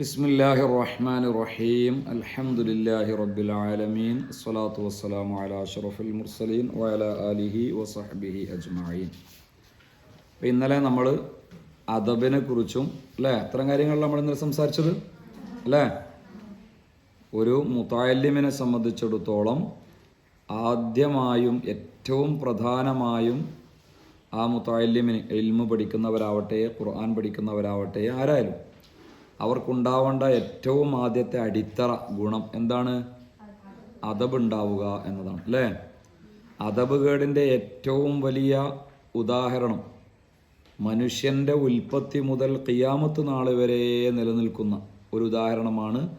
ബിസ്മില്ലാഹി റഹ്മാൻ റഹീം അൽഹമുല്ലാഹി റബ്ബിൽ ആലമീൻ. അസ്സലാത്തു വസ്സലാമു അല അഷറഫുൽ മുർസലീൻ വഅല അലിഹി വസഹബിഹി അജ്മഈൻ. അപ്പോൾ ഇന്നലെ നമ്മൾ അദബിനെ കുറിച്ചും അല്ലേ അത്തരം കാര്യങ്ങൾ നമ്മൾ ഇന്നലെ സംസാരിച്ചത്? അല്ലേ? ഒരു മുത്തായല്യമിനെ സംബന്ധിച്ചിടത്തോളം ആദ്യമായും ഏറ്റവും പ്രധാനമായും ആ മുത്തായല്യമിന് എൽമു പഠിക്കുന്നവരാവട്ടെ ഖുർആൻ പഠിക്കുന്നവരാവട്ടെ ആരായാലും അവർക്കുണ്ടാവേണ്ട ഏറ്റവും ആദ്യത്തെ അടിത്തറ ഗുണം എന്താണ്? അതബ് ഉണ്ടാവുക എന്നതാണ് അല്ലേ? അതബ് കേടിന്റെ ഏറ്റവും വലിയ ഉദാഹരണം മനുഷ്യന്റെ ഉൽപ്പത്തി മുതൽ കിയാമത്ത് നാൾ വരെ നിലനിൽക്കുന്ന ഒരു ഉദാഹരണമാണ്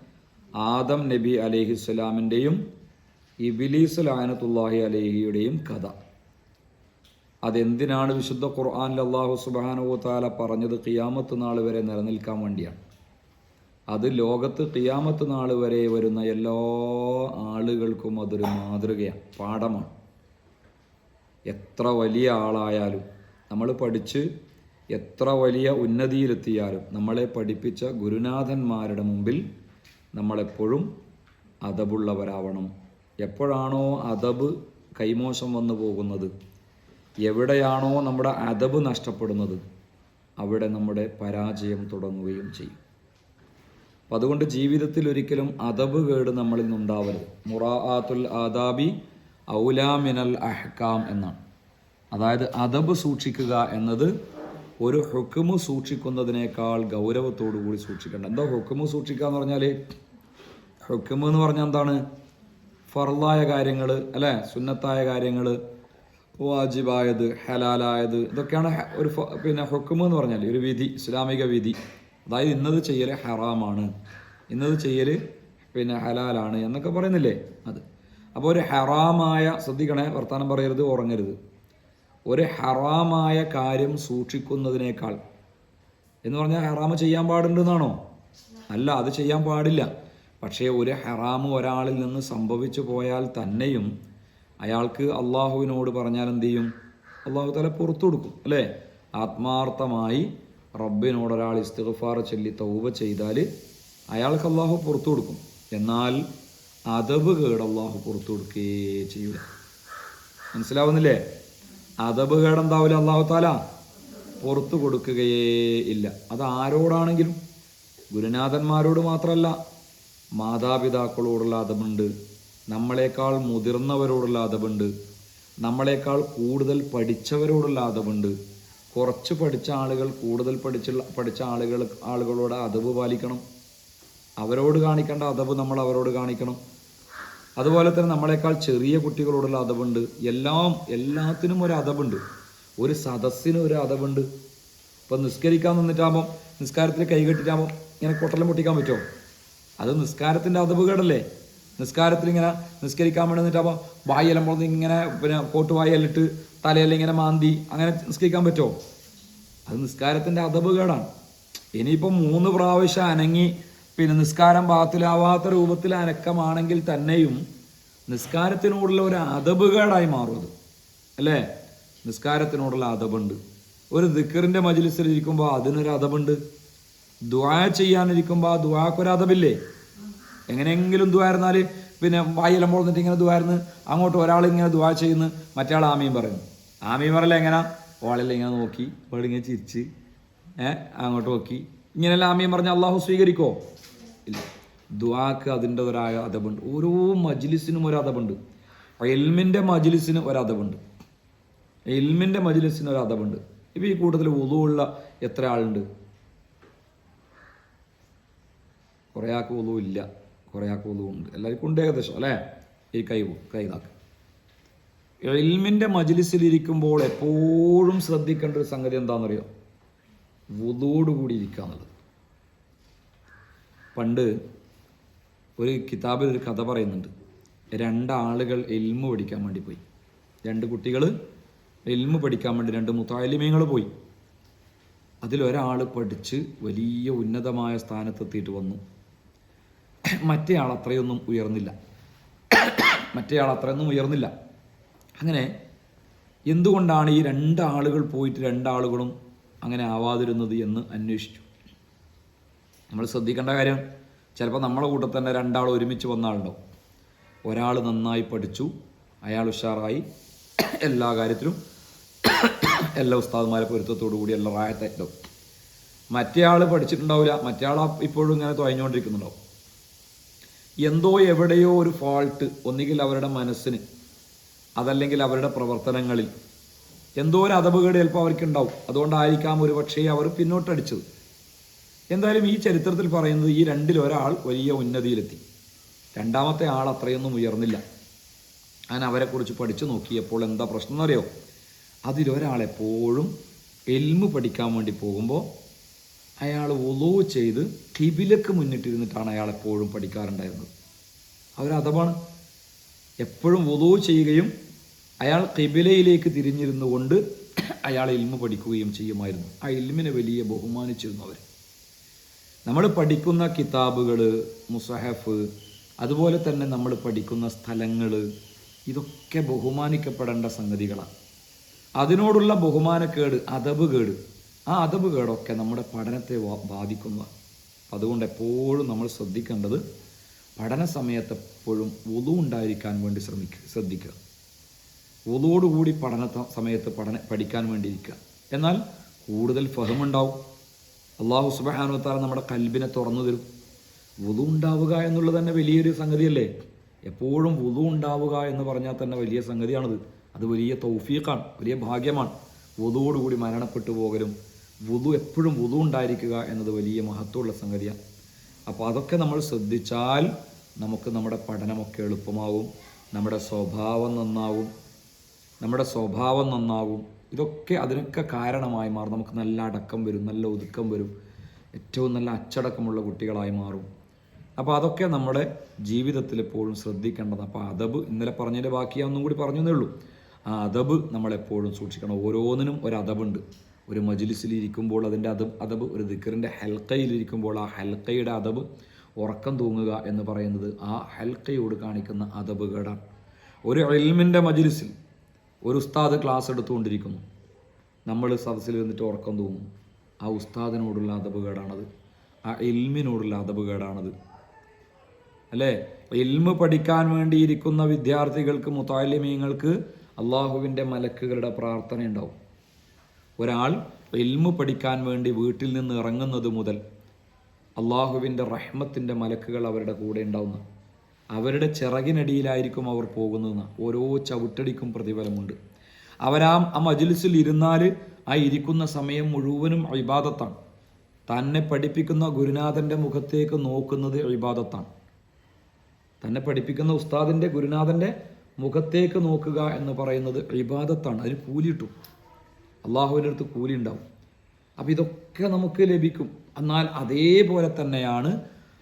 ആദം നബി അലഹിസ്സലാമിന്റെയും ഇബിലീസ് ലാനത്തുല്ലാഹി അലഹിയുടെയും കഥ. അതെന്തിനാണ് വിശുദ്ധ ഖുർആാനിൽ അള്ളാഹു സുബാനുവ താല പറഞ്ഞത് കിയാമത്ത് നാൾ വരെ നിലനിൽക്കാൻ വേണ്ടിയാണ്? അത് ലോകത്ത് ടിയാമത്ത് നാൾ വരെ വരുന്ന എല്ലാ ആളുകൾക്കും അതൊരു മാതൃകയാണ് പാഠമാണ്. എത്ര വലിയ ആളായാലും നമ്മൾ പഠിച്ച് എത്ര വലിയ ഉന്നതിയിലെത്തിയാലും നമ്മളെ പഠിപ്പിച്ച ഗുരുനാഥന്മാരുടെ മുമ്പിൽ നമ്മളെപ്പോഴും അതബുള്ളവരാവണം എപ്പോഴാണോ അതബ് കൈമോശം വന്നു പോകുന്നത് എവിടെയാണോ നമ്മുടെ അതബ് നഷ്ടപ്പെടുന്നത് അവിടെ നമ്മുടെ പരാജയം തുടങ്ങുകയും ചെയ്യും. അപ്പം അതുകൊണ്ട് ജീവിതത്തിൽ ഒരിക്കലും അതബ് കേട് നമ്മളിൽ നിന്നുണ്ടാവരുത്. മുറാഅത്തുൽ ആദാബി ഔലാമിനൽ അഹ്കാം എന്നാണ്. അതായത് അതബ് സൂക്ഷിക്കുക എന്നത് ഒരു ഹുക്കുമ് സൂക്ഷിക്കുന്നതിനേക്കാൾ ഗൗരവത്തോടു കൂടി സൂക്ഷിക്കേണ്ട. എന്താ ഹുക്കുമ് സൂക്ഷിക്കുക എന്ന് പറഞ്ഞാൽ ഹുക്കുമ് എന്ന് പറഞ്ഞാൽ എന്താണ്? ഫർലായ കാര്യങ്ങൾ അല്ലേ? സുന്നത്തായ കാര്യങ്ങൾ വാജിബായത് ഹലാലായത് ഇതൊക്കെയാണ് ഒരു പിന്നെ ഹുക്കുമ് എന്ന് പറഞ്ഞാൽ ഒരു വിധി ഇസ്ലാമിക വിധി. അതായത് ഇന്നത് ചെയ്യൽ ഹറാമാണ്. ഇന്നത് ചെയ്യൽ പിന്നെ ഹലാലാണ് എന്നൊക്കെ പറയുന്നില്ലേ? അത്. അപ്പോൾ ഒരു ഹറാമായ ശ്രദ്ധിക്കണേ വർത്തമാനം പറയരുത് ഉറങ്ങരുത്. ഒരു ഹറാമായ കാര്യം സൂക്ഷിക്കുന്നതിനേക്കാൾ. എന്ന് പറഞ്ഞാൽ ഹറാമ് ചെയ്യാൻ പാടുണ്ടെന്നാണോ? അല്ല അത് ചെയ്യാൻ പാടില്ല. പക്ഷേ ഒരു ഹറാമ് ഒരാളിൽ നിന്ന് സംഭവിച്ചു പോയാൽ തന്നെയും അയാൾക്ക് അള്ളാഹുവിനോട് പറഞ്ഞാൽ എന്ത് ചെയ്യും? അള്ളാഹു തല പുറത്തു കൊടുക്കും അല്ലേ? ആത്മാർത്ഥമായി റബ്ബിനോട് ഒരാൾ ഇസ്തിഗ്ഫാർ ചൊല്ലി തൗബ ചെയ്താൽ അയാൾക്ക് അള്ളാഹു പുറത്തു കൊടുക്കും. എന്നാൽ അതബ് കേട് അള്ളാഹു പുറത്തു കൊടുക്കുകയേ ചെയ്യൂല. മനസ്സിലാവുന്നില്ലേ? അതബ് കേടെന്താവില്ല അള്ളാഹു താല പുറത്തു കൊടുക്കുകയേ ഇല്ല. അത് ആരോടാണെങ്കിലും ഗുരുനാഥന്മാരോട് മാത്രമല്ല മാതാപിതാക്കളോടുള്ള അതബുണ്ട് നമ്മളെക്കാൾ മുതിർന്നവരോടുള്ള അതബുണ്ട് നമ്മളെക്കാൾ കൂടുതൽ പഠിച്ചവരോടുള്ള അതബുണ്ട് കുറച്ച് പഠിച്ച ആളുകൾ കൂടുതൽ പഠിച്ചുള്ള പഠിച്ച ആളുകൾ ആളുകളോട് അതവ് പാലിക്കണം. അവരോട് കാണിക്കേണ്ട അതവ് നമ്മൾ അവരോട് കാണിക്കണം. അതുപോലെ തന്നെ നമ്മളെക്കാൾ ചെറിയ കുട്ടികളോടുള്ള അതവുണ്ട്. എല്ലാം എല്ലാത്തിനും ഒരു അതവുണ്ട്. ഒരു സദസ്സിന് ഒരു അതവുണ്ട്. ഇപ്പം നിസ്കരിക്കാൻ നിന്നിട്ടാകുമ്പം നിസ്കാരത്തിൽ കൈകെട്ടിട്ടാകുമ്പോൾ ഇങ്ങനെ കൊട്ടലം പൊട്ടിക്കാൻ പറ്റുമോ? അത് നിസ്കാരത്തിന്റെ അതവുകേടല്ലേ നിസ്കാരത്തിൽ ഇങ്ങനെ നിസ്കരിക്കാൻ വേണ്ടി നിന്നിട്ടാകുമ്പോൾ വായെല്ലാം പോകുന്നത് ഇങ്ങനെ പിന്നെ കോട്ട് വായലിട്ട് തലയെല്ലാം ഇങ്ങനെ മാന്തി അങ്ങനെ നിസ്കരിക്കാൻ പറ്റുമോ? അത് നിസ്കാരത്തിന്റെ അതപകേടാണ്. ഇനിയിപ്പോൾ മൂന്ന് പ്രാവശ്യം അനങ്ങി പിന്നെ നിസ്കാരം പാത്തിലാവാത്ത രൂപത്തിൽ അനക്കമാണെങ്കിൽ തന്നെയും നിസ്കാരത്തിനോടുള്ള ഒരു അതബുകേടായി മാറും അല്ലേ? നിസ്കാരത്തിനോടുള്ള അതപുണ്ട്. ഒരു ദിക്കറിന്റെ മജിലിസിൽ ഇരിക്കുമ്പോൾ അതിനൊരു അതപുണ്ട്. ദ്വാ ചെയ്യാനിരിക്കുമ്പോൾ ആ ദ്വാക്കൊരു അതബില്ലേ എങ്ങനെയെങ്കിലും ദ്വായിരുന്നാൽ പിന്നെ വായിലം പോന്നിട്ട് ഇങ്ങനെ ദ്വാരുന്ന് അങ്ങോട്ട് ഒരാൾ ഇങ്ങനെ ദ്വാ ചെയ്യുന്നു മറ്റേ ആമീൻ പറയുന്നു. ആമീൻ പറയല എങ്ങനെ? ഓളെല്ലാം ഇങ്ങനെ നോക്കി ഓളിങ്ങനെ ചിരിച്ച് ഏഹ് അങ്ങോട്ട് നോക്കി. ഇങ്ങനെയല്ല ആ മീൻ പറഞ്ഞ അള്ളാഹു സ്വീകരിക്കോ? ഇല്ല. ദുവാക്ക് അതിന്റെ ഒരു അതബുണ്ട്. ഓരോ മജ്ലിസിനും ഒരു അതബുണ്ട്. എൽമിന്റെ മജ്ലിസിന് ഒരു അതബുണ്ട്. എൽമിന്റെ മജ്ലിസിന് ഒരു അതബുണ്ട്. ഇപ്പം ഈ കൂട്ടത്തിൽ ഉള്ള എത്ര ആളുണ്ട്? കുറേ ആൾക്ക് ഉളു ഇല്ല കുറേ ആൾക്ക് ഉളു ഉണ്ട് എല്ലാവർക്കും ഉണ്ട് ഏകദേശം അല്ലേ? ഈ കൈ കൈ ഇതാക്ക്. എൽമിന്റെ മജിലിസിലിരിക്കുമ്പോൾ എപ്പോഴും ശ്രദ്ധിക്കേണ്ട ഒരു സംഗതി എന്താണെന്നറിയോ? വുതോടുകൂടി ഇരിക്കുക എന്നുള്ളത്. പണ്ട് ഒരു കിതാബിൽ ഒരു കഥ പറയുന്നുണ്ട്. രണ്ടാളുകൾ എൽമ് പഠിക്കാൻ വേണ്ടി പോയി. രണ്ട് കുട്ടികൾ എൽമ് പഠിക്കാൻ വേണ്ടി രണ്ട് മുത്താലിമീങ്ങൾ പോയി. അതിലൊരാൾ പഠിച്ച് വലിയ ഉന്നതമായ സ്ഥാനത്തെത്തിയിട്ട് വന്നു. മറ്റേ ആൾ അത്രയൊന്നും ഉയർന്നില്ല. മറ്റേ ആൾ അത്രയൊന്നും ഉയർന്നില്ല. അങ്ങനെ എന്തുകൊണ്ടാണ് ഈ രണ്ടാളുകൾ പോയിട്ട് രണ്ടാളുകളും അങ്ങനെ ആവാതിരുന്നത് എന്ന് അന്വേഷിച്ചു. നമ്മൾ ശ്രദ്ധിക്കേണ്ട കാര്യം ചിലപ്പോൾ നമ്മളെ കൂട്ടത്തിൽ തന്നെ രണ്ടാൾ ഒരുമിച്ച് വന്ന ആളുണ്ടാവും. ഒരാൾ നന്നായി പഠിച്ചു അയാൾ ഉഷാറായി എല്ലാ കാര്യത്തിലും എല്ലാ ഉസ്താദുമാരെ പൊരുത്തത്തോടു കൂടി എല്ലാ റായത്തായിട്ടുണ്ടാവും ആൾ പഠിച്ചിട്ടുണ്ടാവില്ല മറ്റേ ആൾ ഇപ്പോഴും ഇങ്ങനെ തുഴഞ്ഞുകൊണ്ടിരിക്കുന്നുണ്ടാവും. എന്തോ എവിടെയോ ഒരു ഫോൾട്ട് ഒന്നുകിൽ അവരുടെ മനസ്സിന് അതല്ലെങ്കിൽ അവരുടെ പ്രവർത്തനങ്ങളിൽ. എന്തോ ഒരു അതപകേട് ചിലപ്പോൾ അവർക്കുണ്ടാവും. അതുകൊണ്ടായിരിക്കാം ഒരു പക്ഷേ അവർ പിന്നോട്ടടിച്ചത്. എന്തായാലും ഈ ചരിത്രത്തിൽ പറയുന്നത് ഈ രണ്ടിൽ ഒരാൾ വലിയ ഉന്നതിയിലെത്തി. രണ്ടാമത്തെ ആൾ അത്രയൊന്നും ഉയർന്നില്ല. ഞാൻ അവരെക്കുറിച്ച് പഠിച്ചു നോക്കിയപ്പോൾ എന്താ പ്രശ്നം എന്നറിയോ അതിലൊരാളെപ്പോഴും എൽമ് പഠിക്കാൻ വേണ്ടി പോകുമ്പോൾ അയാൾ ഒലോ ചെയ്ത് കിബിലക്ക് മുന്നിട്ടിരുന്നിട്ടാണ് അയാൾ എപ്പോഴും പഠിക്കാറുണ്ടായിരുന്നത്. അവരതമാണ് എപ്പോഴും വുതു ചെയ്യുകയും അയാൾ കിബിലയിലേക്ക് തിരിഞ്ഞിരുന്നു കൊണ്ട് അയാൾ ഇൽമ പഠിക്കുകയും ചെയ്യുമായിരുന്നു. ആ ഇൽമിനെ വലിയ ബഹുമാനിച്ചിരുന്നു അവർ നമ്മൾ പഠിക്കുന്ന കിതാബുകൾ മുസഹഫ് അതുപോലെ തന്നെ നമ്മൾ പഠിക്കുന്ന സ്ഥലങ്ങൾ ഇതൊക്കെ ബഹുമാനിക്കപ്പെടേണ്ട സംഗതികളാണ്. അതിനോടുള്ള ബഹുമാനക്കേട് അതബ് കേട് ആ അതബ് കേടൊക്കെ നമ്മുടെ പഠനത്തെ ബാധിക്കുന്നതാണ്. ബാധിക്കുന്ന അതുകൊണ്ട് എപ്പോഴും നമ്മൾ ശ്രദ്ധിക്കേണ്ടത് പഠന സമയത്ത് എപ്പോഴും ഒതു ഉണ്ടായിരിക്കാൻ വേണ്ടി ശ്രമിക്കുക ശ്രദ്ധിക്കുക ഒതോടുകൂടി പഠന സമയത്ത് പഠന പഠിക്കാൻ വേണ്ടിയിരിക്കുക എന്നാൽ കൂടുതൽ ഫഹമുണ്ടാവും. അള്ളാഹു സുബാനുത്താല നമ്മുടെ കൽബിനെ തുറന്നു തരും. വുതു ഉണ്ടാവുക എന്നുള്ളത് തന്നെ വലിയൊരു സംഗതിയല്ലേ? എപ്പോഴും വുതു ഉണ്ടാവുക എന്ന് പറഞ്ഞാൽ തന്നെ വലിയ സംഗതിയാണത്. അത് വലിയ തൗഫീഖാണ് വലിയ ഭാഗ്യമാണ്. വുതുവോടുകൂടി മരണപ്പെട്ടു പോകലും വുതു എപ്പോഴും വുതു ഉണ്ടായിരിക്കുക എന്നത് വലിയ മഹത്വമുള്ള സംഗതിയാണ്. അപ്പോൾ അതൊക്കെ നമ്മൾ ശ്രദ്ധിച്ചാൽ നമുക്ക് നമ്മുടെ പഠനമൊക്കെ എളുപ്പമാവും നമ്മുടെ സ്വഭാവം നന്നാവും നമ്മുടെ സ്വഭാവം നന്നാവും ഇതൊക്കെ അതിനൊക്കെ കാരണമായി മാറും. നമുക്ക് നല്ല അടക്കം വരും നല്ല ഒതുക്കം വരും. ഏറ്റവും നല്ല അച്ചടക്കമുള്ള കുട്ടികളായി മാറും. അപ്പോൾ അതൊക്കെ നമ്മുടെ ജീവിതത്തിൽ എപ്പോഴും ശ്രദ്ധിക്കേണ്ടത് അപ്പോൾ അതബ് ഇന്നലെ പറഞ്ഞതിന്റെ ബാക്കി ഒന്നും കൂടി പറഞ്ഞു എന്നേ ഉള്ളൂ. ആ അതബ് നമ്മളെപ്പോഴും സൂക്ഷിക്കണം. ഓരോന്നിനും ഒരു അതബുണ്ട് ഒരു മജ്ലിസിൽ ഇരിക്കുമ്പോൾ അതിന്റെ അതബ് അതബ് ഒരു ദിക്കറിന്റെ ഹെൽക്കയിലിരിക്കുമ്പോൾ ആ ഹെൽക്കയുടെ അതബ് ഉറക്കം തൂങ്ങുക എന്ന് പറയുന്നത് ആ ഹൽക്കയോട് കാണിക്കുന്ന അതപകടം ഒരു എൽമിന്റെ മജിലിസിൽ ഒരു ഉസ്താദ് ക്ലാസ് എടുത്തുകൊണ്ടിരിക്കുന്നു. നമ്മൾ സദസ്സിൽ വന്നിട്ട് ഉറക്കം തൂങ്ങും. ആ ഉസ്താദിനോടുള്ള അതപകേടാണത്. ആ എൽമിനോടുള്ള അതപകേടാണത്. അല്ലേ? എൽമ് പഠിക്കാൻ വേണ്ടിയിരിക്കുന്ന വിദ്യാർത്ഥികൾക്ക് മുത്താലിമീങ്ങൾക്ക് അള്ളാഹുവിന്റെ മലക്കുകളുടെ പ്രാർത്ഥന ഉണ്ടാവും ഒരാൾ എൽമ് പഠിക്കാൻ വേണ്ടി വീട്ടിൽ നിന്ന് ഇറങ്ങുന്നത് മുതൽ അള്ളാഹുവിന്റെ റഹ്മത്തിന്റെ മലക്കുകൾ അവരുടെ കൂടെ ഉണ്ടാവുന്ന അവരുടെ ചിറകിനടിയിലായിരിക്കും അവർ പോകുന്നതെന്ന് ഓരോ ചവിട്ടടിക്കും പ്രതിഫലമുണ്ട്. അവരാ ആ മജ്ലിസിൽ ഇരുന്നാൽ ആ ഇരിക്കുന്ന സമയം മുഴുവനും ഇബാദത്താണ്. തന്നെ പഠിപ്പിക്കുന്ന ഗുരുനാഥന്റെ മുഖത്തേക്ക് നോക്കുന്നത് ഇബാദത്താണ്. തന്നെ പഠിപ്പിക്കുന്ന ഉസ്താദിന്റെ ഗുരുനാഥന്റെ മുഖത്തേക്ക് നോക്കുക എന്ന് പറയുന്നത് ഇബാദത്താണ്. അതിന് കൂലി കിട്ടും. അള്ളാഹുവിന്റെ അടുത്ത് കൂലി ഉണ്ടാവും. അപ്പം ഇതൊക്കെ നമുക്ക് ലഭിക്കും. എന്നാൽ അതേപോലെ തന്നെയാണ്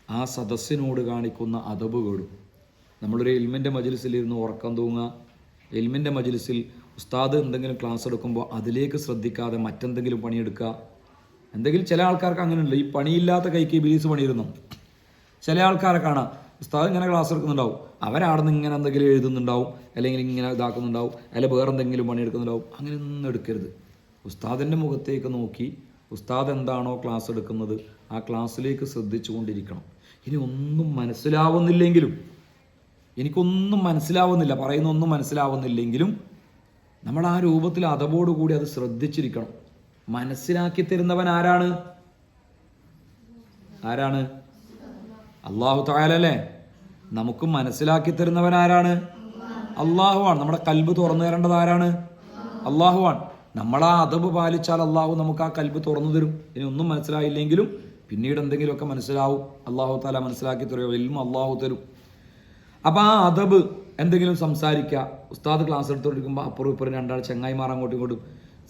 ആ സദസ്സിനോട് കാണിക്കുന്ന അതബുകളും നമ്മളൊരു എൽമിന്റെ മജ്ലിസിൽ ഇരുന്ന് ഉറക്കം തൂങ്ങുക എൽമിന്റെ മജിലിസിൽ ഉസ്താദ് എന്തെങ്കിലും ക്ലാസ് എടുക്കുമ്പോൾ അതിലേക്ക് ശ്രദ്ധിക്കാതെ മറ്റെന്തെങ്കിലും പണിയെടുക്കുക. എന്തെങ്കിലും ചില ആൾക്കാർക്ക് അങ്ങനെയുണ്ട്. ഈ പണിയില്ലാത്ത കൈക്ക് ബിലീസ് പണിയിരുന്നു ചില ആൾക്കാരെ കാണാം. ഉസ്താദ് ഇങ്ങനെ ക്ലാസ് എടുക്കുന്നുണ്ടാവും. അവരാടുന്ന് ഇങ്ങനെ എന്തെങ്കിലും എഴുതുന്നുണ്ടാവും. അല്ലെങ്കിൽ ഇങ്ങനെ ഇതാക്കുന്നുണ്ടാവും. അല്ലെങ്കിൽ വേറെ എന്തെങ്കിലും പണിയെടുക്കുന്നുണ്ടാവും. അങ്ങനെ ഒന്നും എടുക്കരുത്. ഉസ്താദിന്റെ മുഖത്തേക്ക് നോക്കി ഉസ്താദ് എന്താണോ ക്ലാസ് എടുക്കുന്നത് ആ ക്ലാസ്സിലേക്ക് ശ്രദ്ധിച്ചു കൊണ്ടിരിക്കണം ഇനി ഒന്നും മനസ്സിലാവുന്നില്ലെങ്കിലും എനിക്കൊന്നും മനസ്സിലാവുന്നില്ല പറയുന്ന ഒന്നും മനസ്സിലാവുന്നില്ലെങ്കിലും നമ്മൾ ആ രൂപത്തിൽ അതവോടുകൂടി അത് ശ്രദ്ധിച്ചിരിക്കണം. മനസ്സിലാക്കി തരുന്നവൻ ആരാണ്? ആരാണ്? അള്ളാഹു തായാലല്ലേ നമുക്ക് മനസ്സിലാക്കി തരുന്നവൻ ആരാണ്? അള്ളാഹുവാണ് നമ്മുടെ കൽബ് തുറന്നു തരേണ്ടത് ആരാണ്? അള്ളാഹുവാണ് നമ്മൾ ആ അതബ് പാലിച്ചാൽ അള്ളാഹു നമുക്ക് ആ കൽബ് തുറന്നു തരും. ഇനി ഒന്നും മനസ്സിലായില്ലെങ്കിലും പിന്നീട് എന്തെങ്കിലുമൊക്കെ മനസ്സിലാവും. അള്ളാഹു താല മനസ്സിലാക്കി തരുമോ എല്ലാം അള്ളാഹു തരും. അപ്പം ആ അതബ് എന്തെങ്കിലും സംസാരിക്കുക. ഉസ്താദ് ക്ലാസ് എടുത്തുകൊണ്ടിരിക്കുമ്പോൾ അപ്പുറം ഇപ്പുറം രണ്ടാൾ ചെങ്ങായിമാർ അങ്ങോട്ടും ഇങ്ങോട്ടും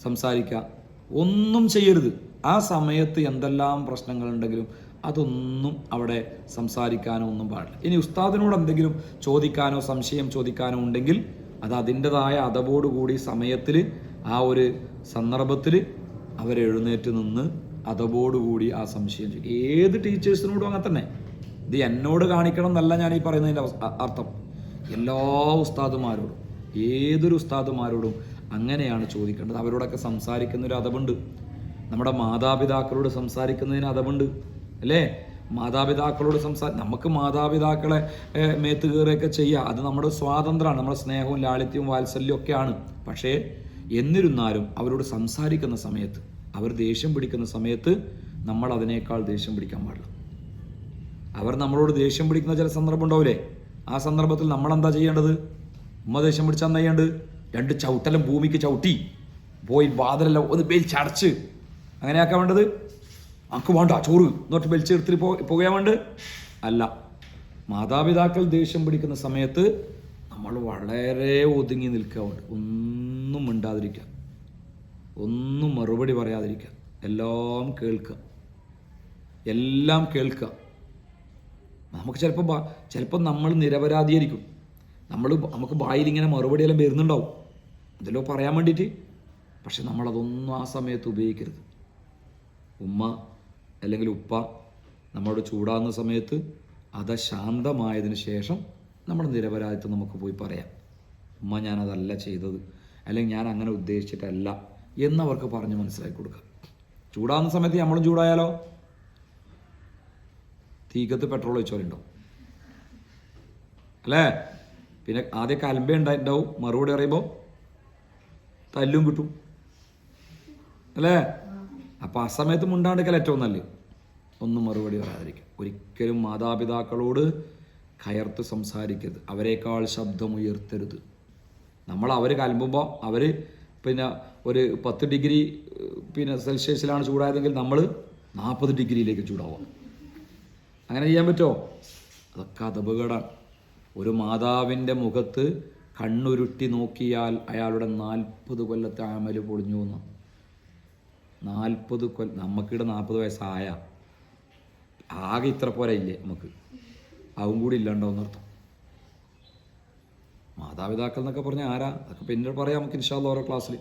സംസാരിക്കുക. ഒന്നും ചെയ്യരുത്. ആ സമയത്ത് എന്തെല്ലാം പ്രശ്നങ്ങളുണ്ടെങ്കിലും അതൊന്നും അവിടെ സംസാരിക്കാനോ ഒന്നും പാടില്ല. ഇനി ഉസ്താദിനോട് എന്തെങ്കിലും ചോദിക്കാനോ സംശയം ചോദിക്കാനോ ഉണ്ടെങ്കിൽ അത് അതിന്റെതായ അതവോടുകൂടി സമയത്തിൽ ആ ഒരു സന്ദർഭത്തിൽ അവരെഴുന്നേറ്റ് നിന്ന് അതവോടുകൂടി ആ സംശയം ഏത് ടീച്ചേഴ്സിനോടും അങ്ങനെ തന്നെ. ഇത് എന്നോട് കാണിക്കണം എന്നല്ല ഞാൻ ഈ പറയുന്നതിന്റെ അർത്ഥം. എല്ലാ ഉസ്താദുമാരോടും ഏതൊരു ഉസ്താദുമാരോടും അങ്ങനെയാണ് ചോദിക്കേണ്ടത്. അവരോടൊക്കെ സംസാരിക്കുന്ന ഒരു അതവുണ്ട്. നമ്മുടെ മാതാപിതാക്കളോട് സംസാരിക്കുന്നതിന് അതവുണ്ട്. അല്ലേ? മാതാപിതാക്കളോട് സംസാ നമുക്ക് മാതാപിതാക്കളെ മേത്ത് കയറുകയൊക്കെ ചെയ്യുക അത് നമ്മുടെ സ്വാതന്ത്ര്യമാണ്. നമ്മുടെ സ്നേഹവും ലാളിത്യവും വാത്സല്യവും ഒക്കെയാണ്. പക്ഷേ എന്നിരുന്നാലും അവരോട് സംസാരിക്കുന്ന സമയത്ത് അവർ ദേഷ്യം പിടിക്കുന്ന സമയത്ത് നമ്മൾ അതിനേക്കാൾ ദേഷ്യം പിടിക്കാൻ പാടില്ല. അവർ നമ്മളോട് ദേഷ്യം പിടിക്കുന്ന ചില സന്ദർഭം ഉണ്ടാവില്ലേ? ആ സന്ദർഭത്തിൽ നമ്മൾ എന്താ ചെയ്യേണ്ടത്? ഉമ്മ ദേഷ്യം പിടിച്ചാൽ ചെയ്യേണ്ടത്? രണ്ട് ചവിട്ടലും ഭൂമിക്ക് ചവിട്ടി പോയി വാതിലെല്ലാം ഒന്ന് ബെൽച്ചടച്ച് അങ്ങനെയാക്കാൻ വേണ്ടത്? അക്ക് വേണ്ട ചോറ്. എന്നിട്ട് വലിച്ചെടുത്തിട്ട് പോ പോകാൻ വേണ്ട അല്ല. മാതാപിതാക്കൾ ദേഷ്യം പിടിക്കുന്ന സമയത്ത് നമ്മൾ വളരെ ഒതുങ്ങി നിൽക്കുക ഒന്നും മിണ്ടാതിരിക്കുക. ഒന്നും മറുപടി പറയാതിരിക്കുക. എല്ലാം കേൾക്കുക. എല്ലാം കേൾക്കുക. നമുക്ക് ചിലപ്പോൾ ചിലപ്പോൾ നമ്മൾ നിരപരാധിയായിരിക്കും. നമ്മൾ നമുക്ക് വായിൽ ഇങ്ങനെ മറുപടി എല്ലാം വരുന്നുണ്ടാവും. എന്തെല്ലോ പറയാൻ വേണ്ടിയിട്ട്. പക്ഷെ നമ്മളതൊന്നും ആ സമയത്ത് ഉപയോഗിക്കരുത്. ഉമ്മ അല്ലെങ്കിൽ ഉപ്പ നമ്മളോട് ചൂടാകുന്ന സമയത്ത് അത് ശാന്തമായതിനു ശേഷം നമ്മുടെ നിരപരാധിത്വം നമുക്ക് പോയി പറയാം. ഉമ്മ ഞാനതല്ല ചെയ്തത്. അല്ലെങ്കിൽ ഞാൻ അങ്ങനെ ഉദ്ദേശിച്ചിട്ടല്ല എന്നവർക്ക് പറഞ്ഞ് മനസ്സിലാക്കി കൊടുക്കുക ചൂടാകുന്ന സമയത്ത് നമ്മളും ചൂടായാലോ? തീക്കത്ത് പെട്രോൾ വെച്ചോലുണ്ടോ അല്ലേ? പിന്നെ ആദ്യം കലമ്പ ഉണ്ടായിട്ടുണ്ടാവും മറുപടി അറിയുമ്പോൾ തല്ലും കിട്ടും. അല്ലേ? അപ്പോൾ ആ സമയത്ത് മുണ്ടാണ്ടിക്കൽ ഏറ്റവും നല്ലത്. ഒന്നും മറുപടി പറയാതിരിക്കുക. ഒരിക്കലും മാതാപിതാക്കളോട് കയർത്ത് സംസാരിക്കരുത്. അവരെക്കാൾ ശബ്ദമുയർത്തരുത്. നമ്മൾ അവർ കലമ്പുമ്പോൾ അവർ പിന്നെ ഒരു പത്ത് ഡിഗ്രി പിന്നെ സെൽഷ്യസിലാണ് ചൂടായതെങ്കിൽ നമ്മൾ നാൽപ്പത് ഡിഗ്രിയിലേക്ക് ചൂടാവാം. അങ്ങനെ ചെയ്യാൻ പറ്റുമോ? അതൊക്കെ അതപകടം ഒരു മാതാവിന്റെ മുഖത്ത് കണ്ണുരുട്ടി നോക്കിയാൽ അയാളുടെ നാൽപ്പത് കൊല്ലത്തെ ആമൽ പൊളിഞ്ഞു എന്ന് നാൽപ്പത് കൊല്ലം നമുക്കിവിടെ നാൽപ്പത് വയസ്സായ ആകെ ഇത്ര പോരെ ഇല്ലേ നമുക്ക്? അതും കൂടി ഇല്ലാണ്ടാവുന്നർത്ഥം മാതാപിതാക്കൾ എന്നൊക്കെ പറഞ്ഞാൽ ആരാ? അതൊക്കെ പിന്നീട് പറയാം നമുക്ക് ഇൻഷാല്ല ഓരോ ക്ലാസ്സിൽ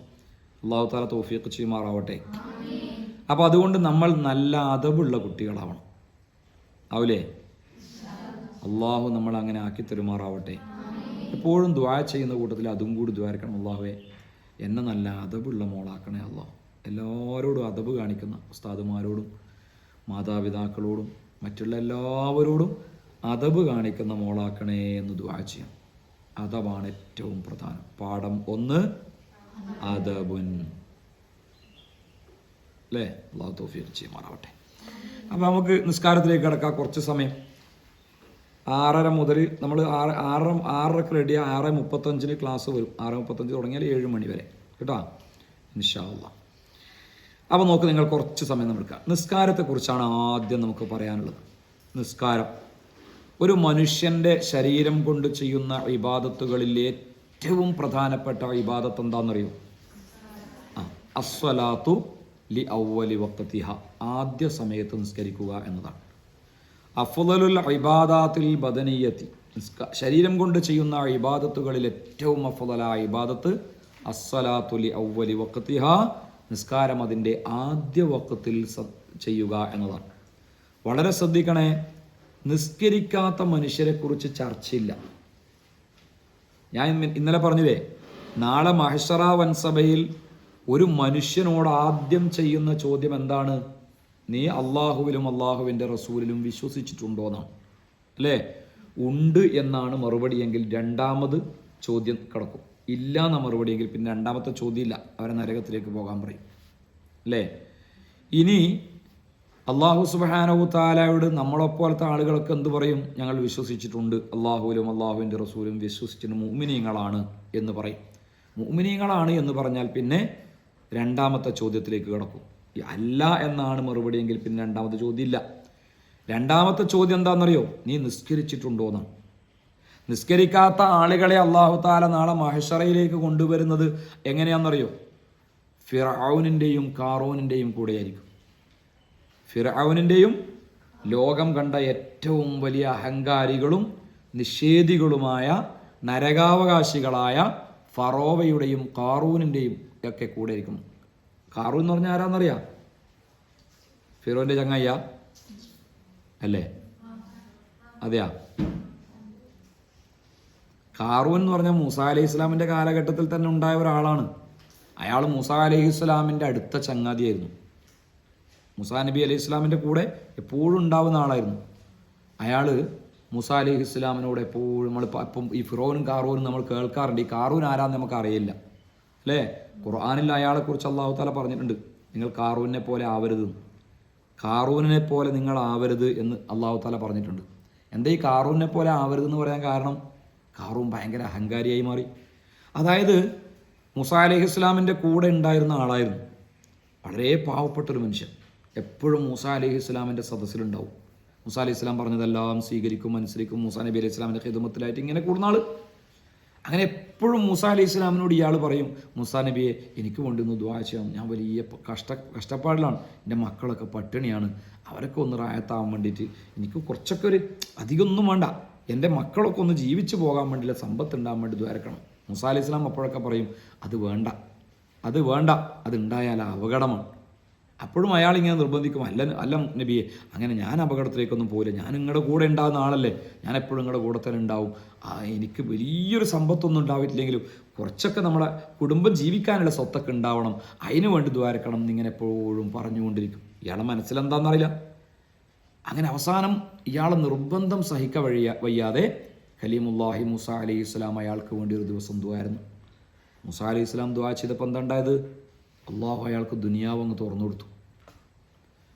അള്ളാഹു താല തോഫിയൊക്കെ ചെയ്യുമാറാവട്ടെ. അപ്പോൾ അതുകൊണ്ട് നമ്മൾ നല്ല അതവുള്ള കുട്ടികളാവണം. ആവൂലേ? അള്ളാഹു നമ്മൾ അങ്ങനെ ആക്കി തെരുമാറാവട്ടെ. എപ്പോഴും ദ്വാ ചെയ്യുന്ന കൂട്ടത്തിൽ അതും കൂടി ദ്വാരക്കണം അള്ളാഹുവേ എന്നെ നല്ല അതവുള്ള മോളാക്കണേ അള്ളാഹു എല്ലാവരോടും അതവ് കാണിക്കുന്ന ഉസ്താദുമാരോടും മാതാപിതാക്കളോടും മറ്റുള്ള എല്ലാവരോടും അതബ് കാണിക്കുന്ന മോളാക്കണേ എന്ന് ദ്വാ ചെയ്യാം അതബാണ് ഏറ്റവും പ്രധാനം. പാഠം ഒന്ന് അതബുൻ. അല്ലേ അള്ളാഹു തോഫിയൊക്കെ ചെയ്യുമാറാവട്ടെ. അപ്പോൾ നമുക്ക് നിസ്കാരത്തിലേക്ക് കിടക്കാം. കുറച്ച് സമയം. ആറര മുതൽ നമ്മൾ ആറ് ആറര ആറരക്ക് റെഡി ആറ് മുപ്പത്തഞ്ചിന് ക്ലാസ് വരും. ആറ് മുപ്പത്തഞ്ച് തുടങ്ങിയാൽ ഏഴ് മണി വരെ. കേട്ടോ? ഇൻഷാല്ല അപ്പോൾ നോക്ക് നിങ്ങൾ കുറച്ച് സമയം നമ്മൾ എടുക്കുക നിസ്കാരത്തെക്കുറിച്ചാണ് ആദ്യം നമുക്ക് പറയാനുള്ളത്. നിസ്കാരം. ഒരു മനുഷ്യന്റെ ശരീരം കൊണ്ട് ചെയ്യുന്ന ഇബാദത്തുകളിൽ ഏറ്റവും പ്രധാനപ്പെട്ട ഇബാദത്ത് എന്താണെന്നറിയോ അസ്വലാത്തു ലി ഔവലി വക്തിഹ ആദ്യ സമയത്ത് നിസ്കരിക്കുക എന്നതാണ്. അഫ്ദലുൽ ഇബാദാത്തിൽ ബദനീയത്തി. ശരീരം കൊണ്ട് ചെയ്യുന്ന ഇബാദത്തുകളിൽ ഏറ്റവും അഫ്ദലായ ഇബാദത്ത് അസ്വലാത്തു ലി ഔവലി വക്തിഹ നിസ്കാരം അതിന്റെ ആദ്യ വക്കത്തിൽ ചെയ്യുക എന്നതാണ്. വളരെ ശ്രദ്ധിക്കണേ നിസ്കരിക്കാത്ത മനുഷ്യരെക്കുറിച്ച് ചർച്ചയില്ല. ഞാൻ ഇന്ന് ഇന്നലെ പറഞ്ഞില്ലേ നാളെ മഹഷറ വൻസഭയിൽ ഒരു മനുഷ്യനോട് ആദ്യം ചെയ്യുന്ന ചോദ്യം എന്താണ്? നീ അള്ളാഹുവിലും അള്ളാഹുവിന്റെ റസൂലിലും വിശ്വസിച്ചിട്ടുണ്ടോ എന്നാണ് അല്ലേ? ഉണ്ട് എന്നാണ് മറുപടിയെങ്കിൽ രണ്ടാമത് ചോദ്യം കിടക്കും. ഇല്ല എന്ന മറുപടിയെങ്കിൽ പിന്നെ രണ്ടാമത്തെ ചോദ്യം ഇല്ല അവരെ നരകത്തിലേക്ക് പോകാൻ പറയും. അല്ലേ? ഇനി അള്ളാഹു സുബാനവു താലായോട് നമ്മളെപ്പോലത്തെ ആളുകളൊക്കെ എന്ത് പറയും? ഞങ്ങൾ വിശ്വസിച്ചിട്ടുണ്ട്. അള്ളാഹുലും അള്ളാഹുവിന്റെ റസൂലും വിശ്വസിച്ചിട്ട് മുഅ്മിനീങ്ങളാണ് എന്ന് പറയും. മുഅ്മിനീങ്ങളാണ് എന്ന് പറഞ്ഞാൽ പിന്നെ രണ്ടാമത്തെ ചോദ്യത്തിലേക്ക് കിടക്കും. അല്ല എന്നാണ് മറുപടിയെങ്കിൽ പിന്നെ രണ്ടാമത്തെ ചോദ്യം ഇല്ല രണ്ടാമത്തെ ചോദ്യം എന്താണെന്നറിയോ? നീ നിസ്കരിച്ചിട്ടുണ്ടോ എന്നാണ് നിസ്കരിക്കാത്ത ആളുകളെ അള്ളാഹു താല നാളെ മഹഷറയിലേക്ക് കൊണ്ടുവരുന്നത് എങ്ങനെയാണെന്നറിയോ? ഫിറൌനിന്റെയും കാറോനിന്റെയും കൂടെയായിരിക്കും. ഫിറൌനിന്റെയും ലോകം കണ്ട ഏറ്റവും വലിയ അഹങ്കാരികളും നിഷേധികളുമായ നരകാവകാശികളായ ഫറോവയുടെയും കാറൂനിന്റെയും ഒക്കെ കൂടെ ഇരിക്കും കാറൂൻ എന്ന് പറഞ്ഞാൽ ആരാന്നറിയാം? ഫിറോന്റെ ചങ്ങയ്യ? അല്ലേ? അതെയാ? കാറൂൻ എന്ന് പറഞ്ഞാൽ മൂസ അലൈഹി ഇസ്ലാമിന്റെ കാലഘട്ടത്തിൽ തന്നെ ഉണ്ടായ ഒരാളാണ്. അയാൾ മൂസ അലൈഹി ഇസ്ലാമിന്റെ അടുത്ത ചങ്ങാതിയായിരുന്നു. മുസാ നബി അലൈഹി ഇസ്ലാമിന്റെ കൂടെ എപ്പോഴും ഉണ്ടാവുന്ന ആളായിരുന്നു. അയാൾ മുസ അലൈഹി ഇസ്ലാമിനോട് എപ്പോഴും നമ്മൾ ഇപ്പം ഈ ഫിറോനും കാറൂനും നമ്മൾ കേൾക്കാറുണ്ട്. ഈ കാറൂൻ ആരാന്ന് നമുക്ക് അറിയില്ല. അല്ലേ? ഖുർആാനിൽ അയാളെക്കുറിച്ച് അള്ളാഹു താല പറഞ്ഞിട്ടുണ്ട്. നിങ്ങൾ കാറൂനെ പോലെ ആവരുത്. കാറൂനെ പോലെ നിങ്ങൾ ആവരുത് എന്ന് അള്ളാഹു താല പറഞ്ഞിട്ടുണ്ട്. എന്താ ഈ കാറൂനെ പോലെ ആവരുത് എന്ന് പറയാൻ കാരണം? കാറൂൻ ഭയങ്കര അഹങ്കാരിയായി മാറി. അതായത് മുസ അലൈഹി ഇസ്ലാമിന്റെ കൂടെ ഉണ്ടായിരുന്ന ആളായിരുന്നു. വളരെ പാവപ്പെട്ടൊരു മനുഷ്യൻ. എപ്പോഴും മൂസ അലൈഹി ഇസ്ലാമിന്റെ സദസ്സിലുണ്ടാവും. മൂസ അലൈഹി ഇസ്ലാം പറഞ്ഞതെല്ലാം സ്വീകരിക്കും അനുസരിക്കും. മൂസ നബി അലൈഹി ഇസ്ലാമിന്റെ ഹിദമത്തിലായിട്ട് ഇങ്ങനെ കൂടുന്നാൾ അങ്ങനെ എപ്പോഴും മൂസ അലൈഹി ഇസ്ലാമിനോട് ഇയാൾ പറയും മൂസ നബിയെ എനിക്ക് വേണ്ടി ഒന്ന് ദ്വാ ചെയ്യണം ഞാൻ വലിയ കഷ്ട കഷ്ടപ്പാടിലാണ്. എന്റെ മക്കളൊക്കെ പട്ടിണിയാണ്. അവരൊക്കെ ഒന്ന് റായത്താവാൻ വേണ്ടിയിട്ട് എനിക്ക് കുറച്ചൊക്കെ ഒരു അധികമൊന്നും വേണ്ട. എന്റെ മക്കളൊക്കെ ഒന്ന് ജീവിച്ചു പോകാൻ വേണ്ടിയുള്ള സമ്പത്ത് ഉണ്ടാകാൻ വേണ്ടി ദ്വാരക്കണം മൂസ അലൈഹി ഇസ്ലാം അപ്പോഴൊക്കെ പറയും അത് വേണ്ട. അത് വേണ്ട. അത് ഉണ്ടായാൽ അപകടമാണ്. അപ്പോഴും അയാൾ ഇങ്ങനെ നിർബന്ധിക്കും അല്ല അല്ല നബിയെ അങ്ങനെ ഞാൻ അപകടത്തിലേക്കൊന്നും പോയില്ല ഞാൻ നിങ്ങളുടെ കൂടെ ഉണ്ടാകുന്ന ആളല്ലേ. ഞാൻ എപ്പോഴും നിങ്ങളുടെ കൂടെ തന്നെ ഉണ്ടാവും. എനിക്ക് വലിയൊരു സമ്പത്തൊന്നും ഉണ്ടാവില്ലെങ്കിലും കുറച്ചൊക്കെ നമ്മുടെ കുടുംബം ജീവിക്കാനുള്ള സ്വത്തൊക്കെ ഉണ്ടാവണം. അതിന് വേണ്ടി ദ്വാരക്കണം എന്നിങ്ങനെ എപ്പോഴും പറഞ്ഞുകൊണ്ടിരിക്കും. ഇയാളെ മനസ്സിലെന്താണെന്നറിയില്ല അങ്ങനെ അവസാനം ഇയാളെ നിർബന്ധം സഹിക്ക വഴിയ വയ്യാതെ കലീമുല്ലാഹി മൂസ അലൈഹി ഇസ്ലാം അയാൾക്ക് വേണ്ടി ഒരു ദിവസം ദ്വാരുന്നു മുസാ അലൈഹി ഇസ്ലാം ദ്വാ ചെയ്തപ്പോൾ എന്താ ഉണ്ടായത്? അള്ളാഹു അയാൾക്ക് ദുനിയാവ് അങ്ങ് തുറന്നു കൊടുത്തു.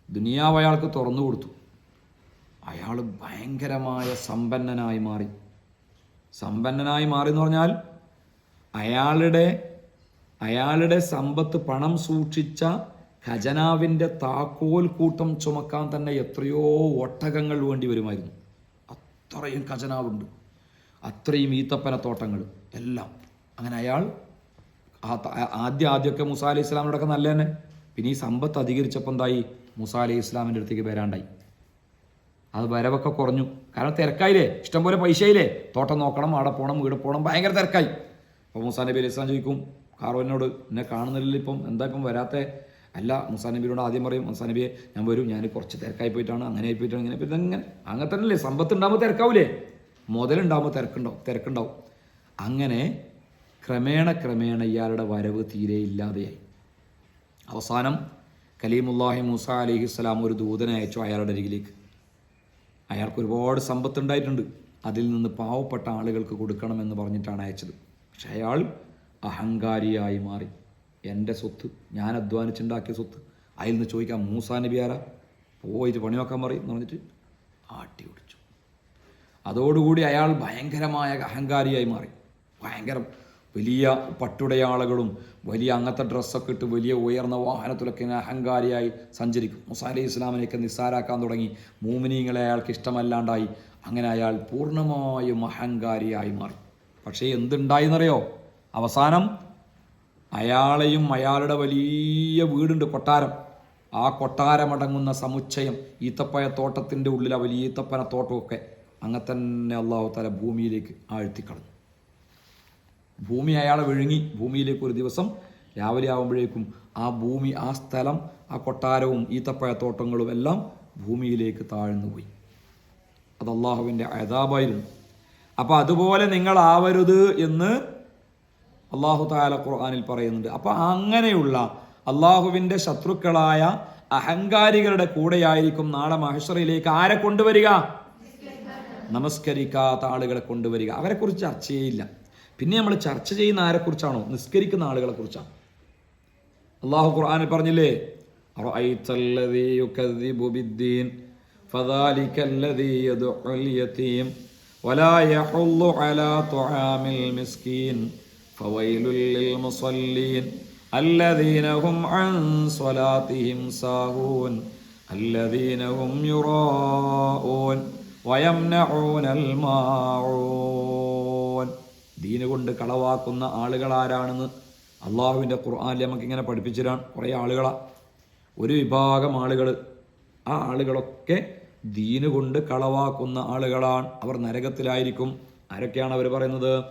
ദുനിയാവ് അയാൾക്ക് തുറന്നു കൊടുത്തു. അയാൾ ഭയങ്കരമായ സമ്പന്നനായി മാറി. സമ്പന്നനായി മാറി എന്ന് പറഞ്ഞാൽ അയാളുടെ അയാളുടെ സമ്പത്ത് പണം സൂക്ഷിച്ച ഖജനാവിന്റെ താക്കോൽ കൂട്ടം ചുമക്കാൻ തന്നെ എത്രയോ ഒട്ടകങ്ങൾ വേണ്ടി വരുമായിരുന്നു. അത്രയും ഖജനാവുണ്ട്. അത്രയും ഈത്തപ്പനത്തോട്ടങ്ങൾ എല്ലാം. അങ്ങനെ അയാൾ ആദ്യം ആദ്യമൊക്കെ മുസാ അലൈഹി ഇസ്ലാമിനോടൊക്കെ നല്ല തന്നെ. പിന്നെ ഈ സമ്പത്ത് അധികരിച്ചപ്പോൾ എന്തായി? മുസാ അലൈഹി ഇസ്ലാമിന്റെ അടുത്തേക്ക് വരാണ്ടായി. അത് വരവൊക്കെ കുറഞ്ഞു. കാരണം തിരക്കായില്ലേ? ഇഷ്ടംപോലെ പൈസയില്ലേ? തോട്ടം നോക്കണം അവിടെ പോകണം വീട് പോകണം ഭയങ്കര തിരക്കായി. അപ്പോൾ മുസാ നബി അലൈഹി ഇസ്ലാം ചോദിക്കും കാറോനോട് എന്നെ കാണുന്നില്ല ഇപ്പം? എന്താ ഇപ്പം വരാത്ത? അല്ല മുസാ നബിയോട് ആദ്യം പറയും മുസാ നബിയെ ഞാൻ വരും. ഞാൻ കുറച്ച് തിരക്കായി പോയിട്ടാണ്. അങ്ങനെ ആയി പോയിട്ടാണ്. ഇങ്ങനെ പോയിട്ട് അങ്ങനെ അങ്ങനെ തന്നെയല്ലേ? സമ്പത്ത് ഉണ്ടാകുമ്പോൾ തിരക്കാവൂലേ? മുതലുണ്ടാകുമ്പോൾ തിരക്കുണ്ടാവും തിരക്കുണ്ടാവും. അങ്ങനെ ക്രമേണ ക്രമേണ ഇയാളുടെ വരവ് തീരെ ഇല്ലാതെയായി. അവസാനം കലീമുല്ലാഹി മൂസ അലഹി സ്വലാം ഒരു ദൂതനെ അയച്ചു അയാളുടെ അരികിലേക്ക്. അയാൾക്ക് ഒരുപാട് സമ്പത്ത് ഉണ്ടായിട്ടുണ്ട് അതിൽ നിന്ന് പാവപ്പെട്ട ആളുകൾക്ക് കൊടുക്കണമെന്ന് പറഞ്ഞിട്ടാണ് അയച്ചത്. പക്ഷെ അയാൾ അഹങ്കാരിയായി മാറി. എന്റെ സ്വത്ത് ഞാൻ അധ്വാനിച്ചുണ്ടാക്കിയ സ്വത്ത് അതിൽ നിന്ന് ചോദിക്കാം മൂസാ നബി ആരാ? പോയിട്ട് പണി നോക്കാൻ പറയും എന്ന് പറഞ്ഞിട്ട് ആട്ടി ഓടിച്ചു അതോടുകൂടി അയാൾ ഭയങ്കരമായ അഹങ്കാരിയായി മാറി. ഭയങ്കരം വലിയ പട്ടുടയാളുകളും വലിയ അങ്ങനത്തെ ഡ്രസ്സൊക്കെ ഇട്ട് വലിയ ഉയർന്ന വാഹനത്തിലൊക്കെ അഹങ്കാരിയായി സഞ്ചരിക്കും. മുസാ അലൈഹി ഇസ്ലാമിനെയൊക്കെ നിസ്സാരാക്കാൻ തുടങ്ങി. മൂമിനീങ്ങളെ അയാൾക്ക് ഇഷ്ടമല്ലാണ്ടായി. അങ്ങനെ അയാൾ പൂർണമായും അഹങ്കാരിയായി മാറി. പക്ഷേ എന്തുണ്ടായിന്നറിയോ? അവസാനം അയാളെയും അയാളുടെ വലിയ വീടുണ്ട് കൊട്ടാരം. ആ കൊട്ടാരമടങ്ങുന്ന സമുച്ചയം ഈത്തപ്പയ തോട്ടത്തിന്റെ ഉള്ളിലെ വലിയ ഈത്തപ്പന തോട്ടമൊക്കെ. അങ്ങനെ തന്നെ അള്ളാഹു തല ഭൂമിയിലേക്ക് ആഴ്ത്തിക്കളഞ്ഞു. ഭൂമി അയാളെ വിഴുങ്ങി ഭൂമിയിലേക്ക് ഒരു ദിവസം രാവിലെ ആകുമ്പോഴേക്കും ആ ഭൂമി ആ സ്ഥലം ആ കൊട്ടാരവും ഈത്തപ്പഴ തോട്ടങ്ങളും എല്ലാം ഭൂമിയിലേക്ക് താഴ്ന്നു പോയി. അത് അള്ളാഹുവിന്റെ അയതാബായിരുന്നു അപ്പം അതുപോലെ നിങ്ങൾ ആവരുത് എന്ന് അള്ളാഹു താല ഖുർആാനിൽ പറയുന്നുണ്ട്. അപ്പം അങ്ങനെയുള്ള അള്ളാഹുവിന്റെ ശത്രുക്കളായ അഹങ്കാരികളുടെ കൂടെയായിരിക്കും നാളെ മഹേശ്വറയിലേക്ക് ആരെ കൊണ്ടുവരിക? നമസ്കരിക്കാത്ത ആളുകളെ കൊണ്ടുവരിക. അവരെക്കുറിച്ച് ചർച്ചയേയില്ല പിന്നെ നമ്മൾ ചർച്ച ചെയ്യുന്ന ആരെക്കുറിച്ചാണോ? നിസ്കരിക്കുന്ന ആളുകളെ കുറിച്ചാണ് അള്ളാഹു ഖുർആനിൽ പറഞ്ഞില്ലേ ദീന് കൊണ്ട് കളവാക്കുന്ന ആളുകൾ ആരാണെന്ന് അള്ളാഹുവിന്റെ ഖുർആാനിൽ നമുക്ക് ഇങ്ങനെ പഠിപ്പിച്ചിരാണ്. കുറേ ആളുകളാണ് ഒരു വിഭാഗം ആളുകൾ ആ ആളുകളൊക്കെ ദീന് കൊണ്ട് കളവാക്കുന്ന ആളുകളാണ്. അവർ നരകത്തിലായിരിക്കും. ആരൊക്കെയാണ് അവർ പറയുന്നത്?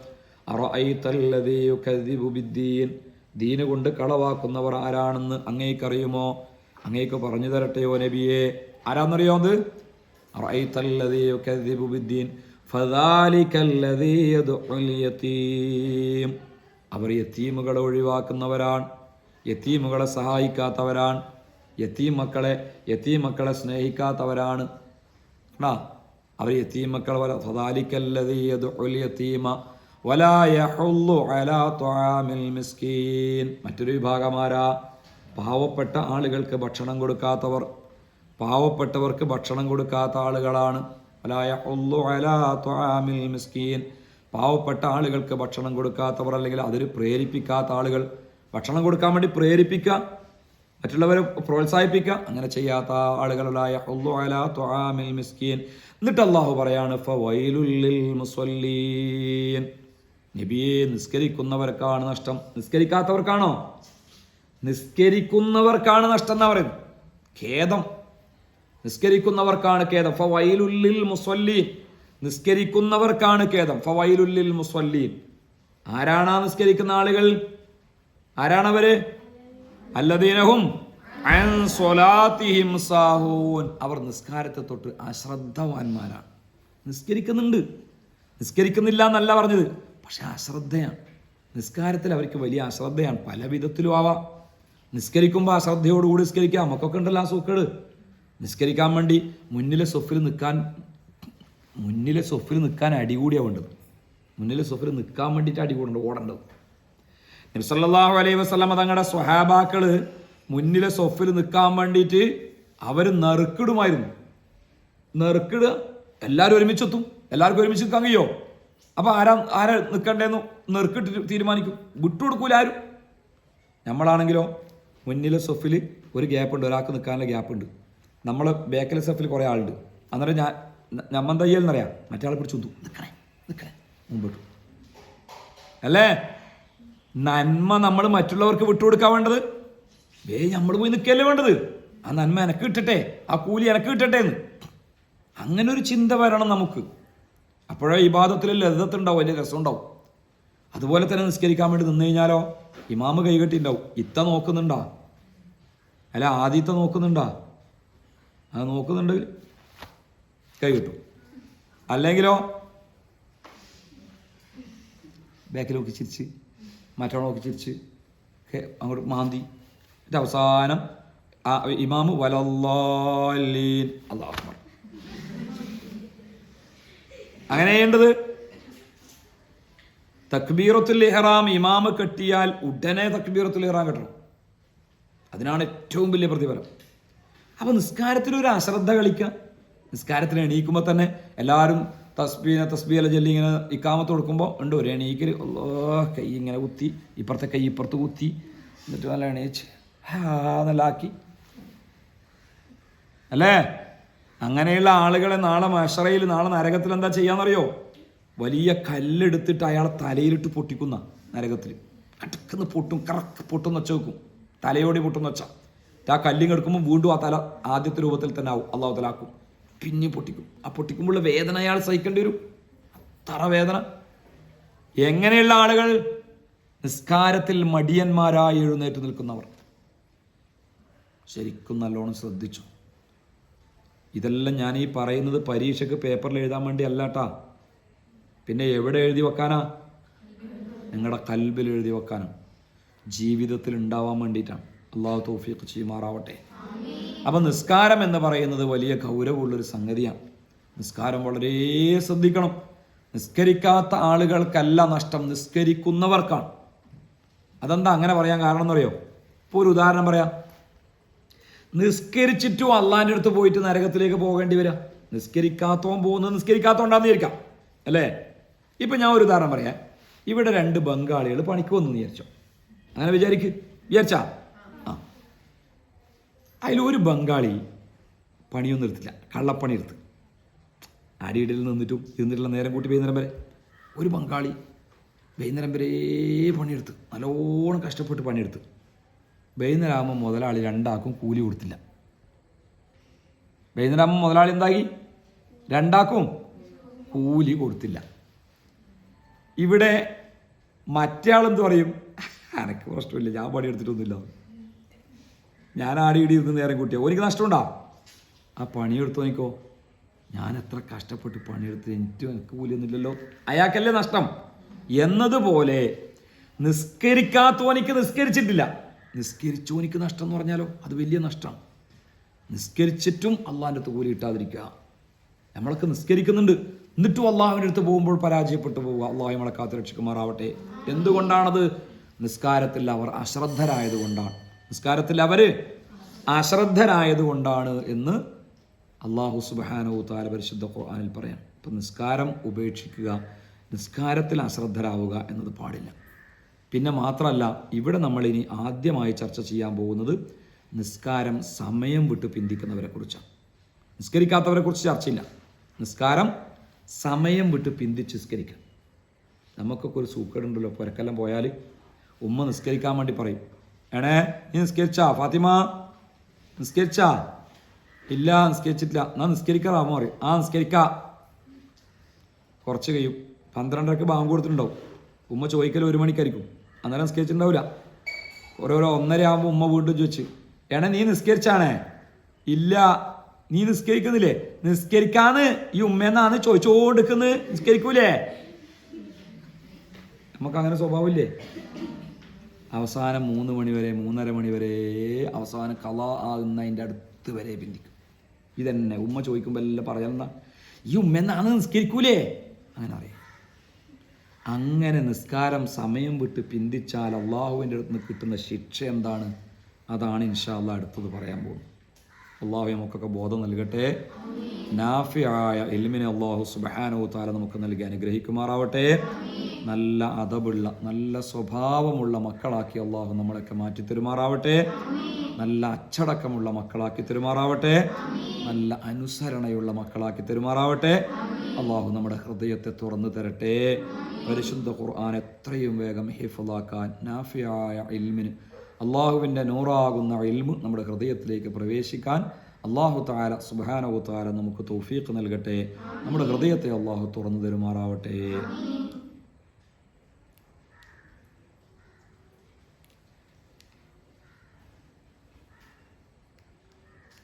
ദീന് കൊണ്ട് കളവാക്കുന്നവർ ആരാണെന്ന് അങ്ങേക്കറിയുമോ? അങ്ങേക്ക് പറഞ്ഞു തരട്ടെയോ നബിയെ. ആരാന്നറിയോ അത്? അവർ യത്തീമുകളെ ഒഴിവാക്കുന്നവരാണ് യത്തീമുകളെ സഹായിക്കാത്തവരാണ് യത്തീമക്കളെ യത്തീമക്കളെ സ്നേഹിക്കാത്തവരാണ്. ആ അവർ യത്തീമക്കൾ മറ്റൊരു വിഭാഗമാരാ പാവപ്പെട്ട ആളുകൾക്ക് ഭക്ഷണം കൊടുക്കാത്തവർ. പാവപ്പെട്ടവർക്ക് ഭക്ഷണം കൊടുക്കാത്ത ആളുകളാണ്. മിസ്കീൻ. പാവപ്പെട്ട ആളുകൾക്ക് ഭക്ഷണം കൊടുക്കാത്തവർ അല്ലെങ്കിൽ അതിൽ പ്രേരിപ്പിക്കാത്ത ആളുകൾ ഭക്ഷണം കൊടുക്കാൻ വേണ്ടി പ്രേരിപ്പിക്കുക മറ്റുള്ളവരെ പ്രോത്സാഹിപ്പിക്കുക അങ്ങനെ ചെയ്യാത്ത ആളുകളായ മിസ്കീൻ. എന്നിട്ട് അള്ളാഹു പറയാണ് നബിയെ നിസ്കരിക്കുന്നവർക്കാണ് നഷ്ടം. നിസ്കരിക്കാത്തവർക്കാണോ? നിസ്കരിക്കുന്നവർക്കാണ് നഷ്ടം എന്നാ പറയുന്നത്? ഖേദം. നിസ്കരിക്കുന്നവർക്കാണ് ഖേദം. ഫവൈലുല്ലിൽ മുസ്വല്ലീൻ നിസ്കരിക്കുന്നവർക്കാണ് ഖേദം. ഫവൈലുല്ലിൽ മുസ്വല്ലീൻ ആരാണ് നിസ്കരിക്കുന്ന ആളുകൾ? ആരാണവര് അല്ലദീനഹും അവർ നിസ്കാരത്തെ തൊട്ട് അശ്രദ്ധവാന്മാരാണ്. നിസ്കരിക്കുന്നുണ്ട്. നിസ്കരിക്കുന്നില്ല എന്നല്ല പറഞ്ഞത്. പക്ഷെ അശ്രദ്ധയാണ്. നിസ്കാരത്തിൽ അവർക്ക് വലിയ അശ്രദ്ധയാണ്. പല വിധത്തിലും ആവാം. നിസ്കരിക്കുമ്പോൾ അശ്രദ്ധയോടുകൂടി നിസ്കരിക്കാം. നമുക്കൊക്കെ ഉണ്ടല്ലോ ആ സൂക്കേട്. നിസ്കരിക്കാൻ വേണ്ടി മുന്നിലെ സൊഫിൽ നിൽക്കാൻ മുന്നിലെ സൊഫിൽ നിൽക്കാൻ അടികൂടിയാണ് വേണ്ടത്. മുന്നിലെ സൊഫിൽ നിൽക്കാൻ വേണ്ടിയിട്ട് അടികൂടേണ്ടത് ഓടേണ്ടത്. നബ്സല്ലാഹു അലൈഹി വസ്ലമ തങ്ങളുടെ സ്വഹാബാക്കൾ മുന്നിലെ സൊഫിൽ നിൽക്കാൻ വേണ്ടിയിട്ട് അവർ നെറുക്കിടുമായിരുന്നു. നെറുക്കിട് എല്ലാവരും ഒരുമിച്ചെത്തും. എല്ലാവർക്കും ഒരുമിച്ച് നിൽക്കാൻ കഴിയോ? അപ്പൊ ആരാ ആരാ നിൽക്കണ്ടേന്ന് നെറുക്കിട്ട് തീരുമാനിക്കും. വിട്ടുകൊടുക്കൂല ആരും. നമ്മളാണെങ്കിലോ മുന്നിലെ സൊഫിൽ ഒരു ഗ്യാപ്പുണ്ട് ഒരാൾക്ക് നിൽക്കാനുള്ള ഗ്യാപ്പ് ഉണ്ട് നമ്മൾ ബേക്കൽ സെഫിൽ കുറേ ആളുണ്ട്. അന്നേരം ഞാൻ ഞമ്മൻ തയ്യൽ എന്നറിയാം? മറ്റേ ആളെ പിടിച്ചു നിൽക്കണേ നിൽക്കണേ മുമ്പോട്ട്. അല്ലേ? നന്മ നമ്മൾ മറ്റുള്ളവർക്ക് വിട്ടുകൊടുക്കാൻ വേണ്ടത്. വേ നമ്മൾ പോയി നിൽക്കല്ലേ വേണ്ടത്. ആ നന്മ എനക്ക് കിട്ടട്ടെ. ആ കൂലി എനക്ക് കിട്ടട്ടെ എന്ന്. അങ്ങനെ ഒരു ചിന്ത വരണം നമുക്ക്. അപ്പോഴേ ഇബാദത്തിൽ ലളിതത്തുണ്ടാവും വലിയ രസമുണ്ടാവും. അതുപോലെ തന്നെ നിസ്കരിക്കാൻ വേണ്ടി നിന്ന് കഴിഞ്ഞാലോ? ഇമാമ് കൈകെട്ടിണ്ടാവും ഇത്ത നോക്കുന്നുണ്ടാ? അല്ല ആദ്യത്തെ നോക്കുന്നുണ്ടാ? അത് നോക്കുന്നുണ്ട് കൈ കിട്ടും. അല്ലെങ്കിലോ ബാക്കിൽ നോക്കി ചിരിച്ച് മറ്റോ നോക്കി ചിരിച്ച് അങ്ങോട്ട് മാന്തി. എന്നിട്ട് അവസാനം ഇമാമ് വലല്ലാലീൻ. അള്ളാഹു. അങ്ങനെ ചെയ്യേണ്ടത് തക്ബീറത്തുൽ ഇഹ്റാം ഇമാമ് കെട്ടിയാൽ ഉടനെ തക്ബീറത്തുൽ ഇഹ്റാം കെട്ടണം. അതിനാണ് ഏറ്റവും വലിയ പ്രതിഫലം. അപ്പൊ നിസ്കാരത്തിൽ ഒരു അശ്രദ്ധ കളിക്കുക. നിസ്കാരത്തിന് എണീക്കുമ്പോൾ തന്നെ എല്ലാവരും തസ്ബീനെ തസ്ബീല ജല്ലി ഇങ്ങനെ ഇക്കാമത്ത് കൊടുക്കുമ്പോൾ ഉണ്ട്? ഒരു എണീക്കൽ കൈ ഇങ്ങനെ കുത്തി ഇപ്പുറത്തെ കൈ ഇപ്പുറത്ത് കുത്തി എന്നിട്ട് നല്ല എണീച്ച് നല്ല ആക്കി. അല്ലേ? അങ്ങനെയുള്ള ആളുകളെ നാളെ മഷറയിൽ നാളെ നരകത്തിൽ എന്താ ചെയ്യാന്നറിയോ? വലിയ കല്ലെടുത്തിട്ട് അയാളെ തലയിലിട്ട് പൊട്ടിക്കുന്ന നരകത്തിൽ. കടക്കുന്ന പൊട്ടും കറക്ക് പൊട്ടുന്ന വെച്ച് വെക്കും തലയോടി പൊട്ടുന്ന വെച്ച. ആ കല്ലിങ്ങെടുക്കുമ്പോൾ വീണ്ടും ആ തല ആദ്യത്തെ രൂപത്തിൽ തന്നെ ആവും. അള്ളാഹു തലാക്കും പിന്നെ പൊട്ടിക്കും. ആ പൊട്ടിക്കുമ്പോഴുള്ള വേദന അയാൾ സഹിക്കേണ്ടി വരും. അത്ര വേദന. എങ്ങനെയുള്ള ആളുകൾ? നിസ്കാരത്തിൽ മടിയന്മാരായി എഴുന്നേറ്റ് നിൽക്കുന്നവർ. ശരിക്കും നല്ലോണം ശ്രദ്ധിച്ചു. ഇതെല്ലാം ഞാൻ ഈ പറയുന്നത് പരീക്ഷയ്ക്ക് പേപ്പറിൽ എഴുതാൻ വേണ്ടി അല്ലാട്ടാ. പിന്നെ എവിടെ എഴുതി വെക്കാനാ? നിങ്ങളുടെ കൽബിൽ എഴുതി വെക്കാനും. ജീവിതത്തിൽ ഉണ്ടാവാൻ വേണ്ടിയിട്ടാണ്. അള്ളാഹു തോഫീഖ് ചെയ്യുമാറാവട്ടെ. അപ്പം നിസ്കാരം എന്ന് പറയുന്നത് വലിയ ഗൗരവമുള്ളൊരു സംഗതിയാണ്. നിസ്കാരം വളരെ ശ്രദ്ധിക്കണം. നിസ്കരിക്കാത്ത ആളുകൾക്കല്ല നഷ്ടം നിസ്കരിക്കുന്നവർക്കാണ്. അതെന്താ അങ്ങനെ പറയാൻ കാരണം എന്നറിയോ ഇപ്പോൾ ഒരു ഉദാഹരണം പറയാം. നിസ്കരിച്ചിട്ടും അള്ളാന്റെ അടുത്ത് പോയിട്ട് നരകത്തിലേക്ക് പോകേണ്ടി വരാം. നിസ്കരിക്കാത്തവൻ പോകുന്നത് നിസ്കരിക്കാത്തോണ്ടാന്ന് വിചാരിക്കാം അല്ലേ? ഇപ്പം ഞാൻ ഒരു ഉദാഹരണം പറയാം. ഇവിടെ രണ്ട് ബംഗാളികൾ പണിക്ക് വന്നു വിചാരിച്ചോ? അങ്ങനെ വിചാരിക്ക്. വിചാരിച്ചാ? അതിലൊരു ബംഗാളി പണിയൊന്നും എടുത്തില്ല. കള്ളപ്പണി എടുത്ത്. അടിയിടയിൽ നിന്നിട്ടും ഇരുന്നിട്ടുള്ള നേരം കൂട്ടി വൈകുന്നേരം വരെ ഒരു ബംഗാളി വൈകുന്നേരം വരെ പണിയെടുത്ത്. നല്ലോണം കഷ്ടപ്പെട്ട് പണിയെടുത്ത്. വൈകുന്നേരം ആകുമ്പോൾ മുതലാളി രണ്ടാക്കും കൂലി കൊടുത്തില്ല. വൈകുന്നേരം ആകുമ്പോൾ മുതലാളി എന്താക്കി രണ്ടാക്കും കൂലി കൊടുത്തില്ല. ഇവിടെ മറ്റേ ആളെന്ത് പറയും? എനിക്ക് പ്രശ്നമില്ല. ഞാൻ പണിയെടുത്തിട്ടൊന്നുമില്ല. ഞാൻ ആടി ഇടി ഇരുന്ന് നേരം കൂട്ടിയ. എനിക്ക് നഷ്ടമുണ്ടാ ആ പണിയെടുത്തു നോക്കോ ഞാൻ എത്ര കഷ്ടപ്പെട്ട് പണിയെടുത്ത് എനിക്ക് എനിക്ക് കൂലിയൊന്നുമില്ലല്ലോ. അയാൾക്കല്ലേ നഷ്ടം? എന്നതുപോലെ നിസ്കരിക്കാത്തവനിക്ക് നിസ്കരിച്ചിട്ടില്ല. നിസ്കരിച്ചോനിക്ക് നഷ്ടം എന്ന് പറഞ്ഞാലോ? അത് വലിയ നഷ്ടമാണ് നിസ്കരിച്ചിട്ടും അള്ളാഹിന്റെ കൂലി കിട്ടാതിരിക്കുക. നമ്മളൊക്കെ നിസ്കരിക്കുന്നുണ്ട്. എന്നിട്ടും അള്ളാഹുവിന്റെ അടുത്ത് പോകുമ്പോൾ പരാജയപ്പെട്ടു പോവുക. അള്ളാഹു നമ്മളെ കാത്തു രക്ഷിക്കുമാറാവട്ടെ എന്തുകൊണ്ടാണത്? നിസ്കാരത്തിൽ അവർ അശ്രദ്ധരായതുകൊണ്ടാണ്. നിസ്കാരത്തിൽ അവർ അശ്രദ്ധരായതുകൊണ്ടാണ് എന്ന് അള്ളാഹു സുബാനോ താല പരിശുദ്ധ ഖുർആാനിൽ പറയാം. അപ്പം നിസ്കാരം ഉപേക്ഷിക്കുക നിസ്കാരത്തിൽ അശ്രദ്ധരാവുക എന്നത് പാടില്ല. പിന്നെ മാത്രമല്ല ഇവിടെ നമ്മൾ ഇനി ആദ്യമായി ചർച്ച ചെയ്യാൻ പോകുന്നത് നിസ്കാരം സമയം വിട്ട് പിന്തിക്കുന്നവരെ കുറിച്ചാണ്. നിസ്കരിക്കാത്തവരെ കുറിച്ച് ചർച്ചയില്ല. നിസ്കാരം സമയം വിട്ട് പിന്തിച്ച് നിസ്കരിക്കുക നമുക്കൊക്കെ ഒരു സൂക്കേടുണ്ടല്ലോ പുരക്കെല്ലാം പോയാൽ ഉമ്മ നിസ്കരിക്കാൻ വേണ്ടി പറയും. ഏണേ നീ നിസ്കരിച്ചാ? ഫാത്തിമ നിസ്കരിച്ചാ? ഇല്ല നിസ്കരിച്ചിട്ടില്ല. എന്നാ നിസ്കരിക്കാറാമോ മോറി ആ നിസ്കരിക്കാ. കുറച്ച് കഴിയും. പന്ത്രണ്ടരക്ക് ബാങ്ക് കൊടുത്തിട്ടുണ്ടാവും. ഉമ്മ ചോദിക്കൽ ഒരു മണിക്കായിരിക്കും. അന്നേരം നിസ്കരിച്ചിട്ടുണ്ടാവില്ല ഓരോരോ ഒന്നര ആകുമ്പോൾ ഉമ്മ വീണ്ടും ചോദിച്ച് ഏണ നീ നിസ്കരിച്ചാണേ? ഇല്ല. നീ നിസ്കരിക്കുന്നില്ലേ? നിസ്കരിക്കാന്ന് ഈ ഉമ്മയെന്നാണ് ചോദിച്ചോണ്ടിരിക്കുന്നത് നിസ്കരിക്കൂലേ? നമുക്ക് അങ്ങനെ സ്വഭാവമില്ലേ? അവസാനം മൂന്ന് മണി വരെ മൂന്നര മണി വരെ അവസാനം കല ആകുന്നതിന്റെ അടുത്ത് വരെ പിന്തിക്കും. ഇതന്നെ ഉമ്മ ചോദിക്കുമ്പോൾ എല്ലാം പറയുന്ന ഈ ഉമ്മ എന്നാണ് നിസ്കരിക്കൂലേ? അങ്ങനെ അറിയാം അങ്ങനെ നിസ്കാരം സമയം വിട്ട് പിന്തിച്ചാൽ അള്ളാഹുവിന്റെ അടുത്ത് നിന്ന് കിട്ടുന്ന ശിക്ഷ എന്താണ്? അതാണ് ഇൻഷാല്ല അടുത്തത് പറയാൻ പോകുന്നത്. അള്ളാഹു നമുക്കൊക്കെ ബോധം നൽകട്ടെ. നാഫിയായ എൽമിനെ അള്ളാഹു സുബാനോ താല നമുക്ക് നൽകി അനുഗ്രഹിക്കുമാറാവട്ടെ. നല്ല അതബുള്ള നല്ല സ്വഭാവമുള്ള മക്കളാക്കി അള്ളാഹു നമ്മളൊക്കെ മാറ്റി തെരുമാറാവട്ടെ. നല്ല അച്ചടക്കമുള്ള മക്കളാക്കി തെരുമാറാവട്ടെ. നല്ല അനുസരണയുള്ള മക്കളാക്കി തെരുമാറാവട്ടെ. അള്ളാഹു നമ്മുടെ ഹൃദയത്തെ തുറന്നു തരട്ടെ. പരിശുദ്ധ ഖുർആൻ എത്രയും വേഗം ഹിഫലാക്കാൻ നാഫിയായ ഇൽമിന് അള്ളാഹുവിന്റെ നൂറാകുന്ന ഇൽമ് നമ്മുടെ ഹൃദയത്തിലേക്ക് പ്രവേശിക്കാൻ അള്ളാഹു താര സുബാനവു താര നമുക്ക് തൗഫീഖ് നൽകട്ടെ. നമ്മുടെ ഹൃദയത്തെ അള്ളാഹു തുറന്നു തരുമാറാവട്ടെ.